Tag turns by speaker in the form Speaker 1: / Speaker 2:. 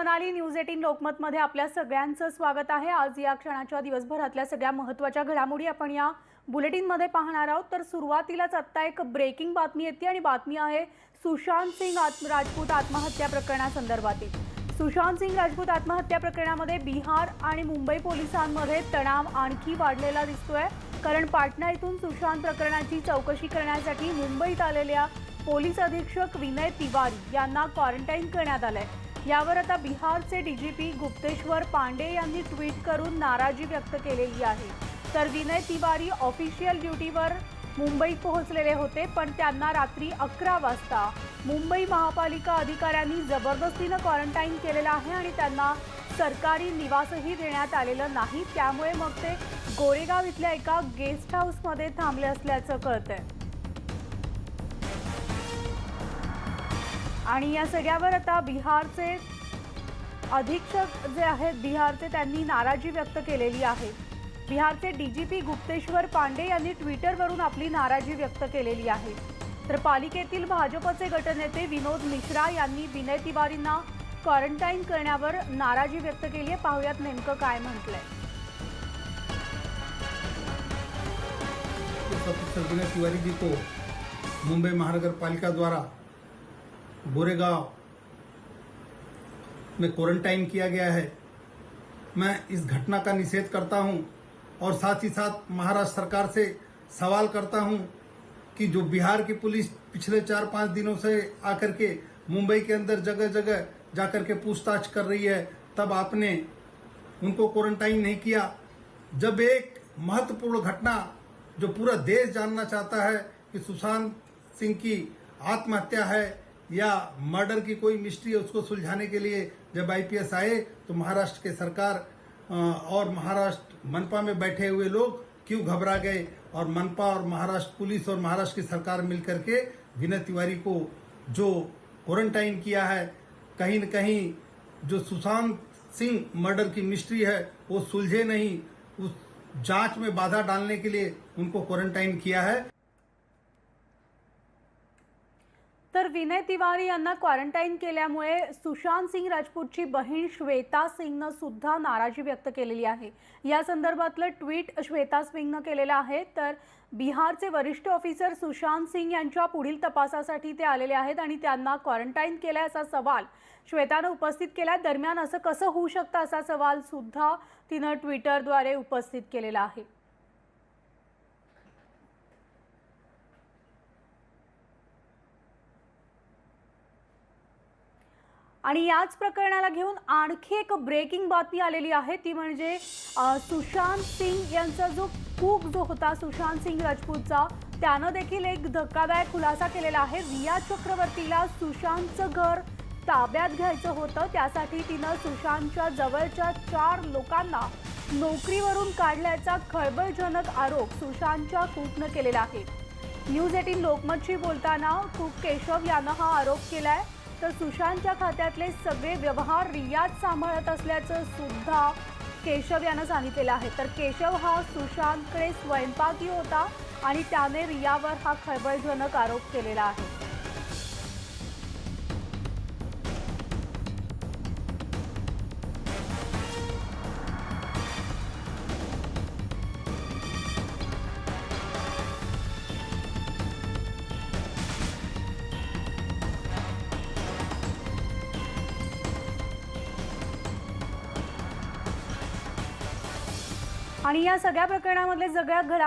Speaker 1: Manali news eighteen लोकमतमध्ये आपल्या सगळ्यांचं स्वागत आहे. आज या क्षणाच्या दिवसभरातल्या सगळ्या महत्त्वाच्या घडामोडी आपण या बुलेटिनमध्ये पाहणार आहोत. तर सुरुवातीलाच आत्ता एक ब्रेकिंग बातमी येते आणि बातमी आहे सुशांत सिंग आत्म राजपूत आत्महत्या प्रकरणासंदर्भातील. सुशांत सिंग राजपूत आत्महत्या प्रकरणामध्ये बिहार आणि मुंबई पोलिसांमध्ये तणाव आणखी वाढलेला दिसतोय. कारण पाटणा इथून सुशांत प्रकरणाची चौकशी करण्यासाठी मुंबईत आलेल्या पोलीस अधीक्षक विनय तिवारी यांना क्वारंटाईन करण्यात आलंय. यावर आता बिहारचे डीजीपी गुप्तेश्वर पांडे यांनी ट्विट करून नाराजी व्यक्त केलेली आहे. तर विनय तिवारी ऑफिशियल ड्युटीवर मुंबईत पोहोचलेले होते पण त्यांना रात्री अकरा वाजता मुंबई महापालिका अधिकाऱ्यांनी जबरदस्तीनं क्वारंटाईन केलेलं आहे आणि त्यांना सरकारी निवासही देण्यात आलेलं नाही. त्यामुळे मग ते गोरेगाव इथल्या एका गेस्ट हाऊसमध्ये थांबले असल्याचं कळतंय. आणि या सगळ्यावर आता बिहारचे अधीक्षक जे आहेत बिहारचे त्यांनी नाराजी व्यक्त केलेली आहे. बिहारचे डीजीपी गुप्तेश्वर पांडे यांनी ट्विटरवरून आपली नाराजी व्यक्त केलेली आहे. तर पालिकेतील भाजपचे गटनेते विनोद मिश्रा यांनी विनय तिवारींना क्वारंटाईन करण्यावर नाराजी व्यक्त केली आहे. पाहुयात नेमकं काय म्हटलंय.
Speaker 2: प्रोफेसर विनय तिवारी जी को मुंबई महानगर पालिका द्वारा गोरेगांव में क्वारंटाइन किया गया है। मैं इस घटना का निषेध करता हूँ और साथ ही साथ महाराष्ट्र सरकार से सवाल करता हूँ कि जो बिहार की पुलिस पिछले चार पाँच दिनों से आकर के मुंबई के अंदर जगह जगह जाकर के पूछताछ कर रही है, तब आपने उनको क्वारंटाइन नहीं किया। जब एक महत्वपूर्ण घटना जो पूरा देश जानना चाहता है कि सुशांत सिंह की आत्महत्या है या मर्डर की कोई मिस्ट्री है उसको सुलझाने के लिए जब आईपीएस आए तो महाराष्ट्र के सरकार और महाराष्ट्र मनपा में बैठे हुए लोग क्यों घबरा गए? और मनपा और महाराष्ट्र पुलिस और महाराष्ट्र की सरकार मिलकर के विनय तिवारी को जो क्वारंटाइन किया है, कहीं न कहीं जो सुशांत सिंह मर्डर की मिस्ट्री है, वो सुलझे नहीं। उस जाँच में बाधा डालने के लिए उनको क्वारंटाइन किया है।
Speaker 1: तर विनय तिवारी यांना क्वारंटाईन केल्यामुळे सुशांत सिंग राजपूतची बहीण श्वेता सिंगनं सुद्धा नाराजी व्यक्त केलेली आहे. या संदर्भातलं ट्विट श्वेता सिंगनं केलेलं आहे. तर बिहारचे वरिष्ठ ऑफिसर सुशांत सिंग यांच्या पुढील तपासासाठी ते आलेले आहेत आणि त्यांना क्वारंटाईन केलाय असा सवाल श्वेतानं उपस्थित केला दरम्यान असं कसं होऊ शकतं असा सवाल सुद्धा तिनं ट्विटरद्वारे उपस्थित केलेला आहे. आणि याच प्रकरणाला घेऊन आणखी एक ब्रेकिंग बातमी आलेली आहे. ती म्हणजे सुशांत सिंग यांचा जो कूक जो होता सुशांत सिंग राजपूतचा त्यानं देखील एक धक्कादायक खुलासा केलेला आहे. रिया चक्रवर्तीला सुशांतचं घर ताब्यात घ्यायचं होतं. त्यासाठी तिनं सुशांतच्या जवळच्या चार लोकांना नोकरीवरून काढल्याचा खळबळजनक आरोप सुशांतच्या कूकनं केलेला आहे. न्यूज एटीन लोकमतशी बोलताना कूक केशव यानं हा आरोप केला आहे तर सुशांतच्या खात्यातले सगळे व्यवहार रियाज सांभाळत असल्याचं सुद्धा केशव यानं सांगितलेलं आहे. तर केशव हा सुशांतकडे स्वयंपाकी होता आणि त्याने रियावर हा खळबळजनक आरोप केलेला आहे. आणि या सगळ्या प्रकरणामधले सगळ्या घरा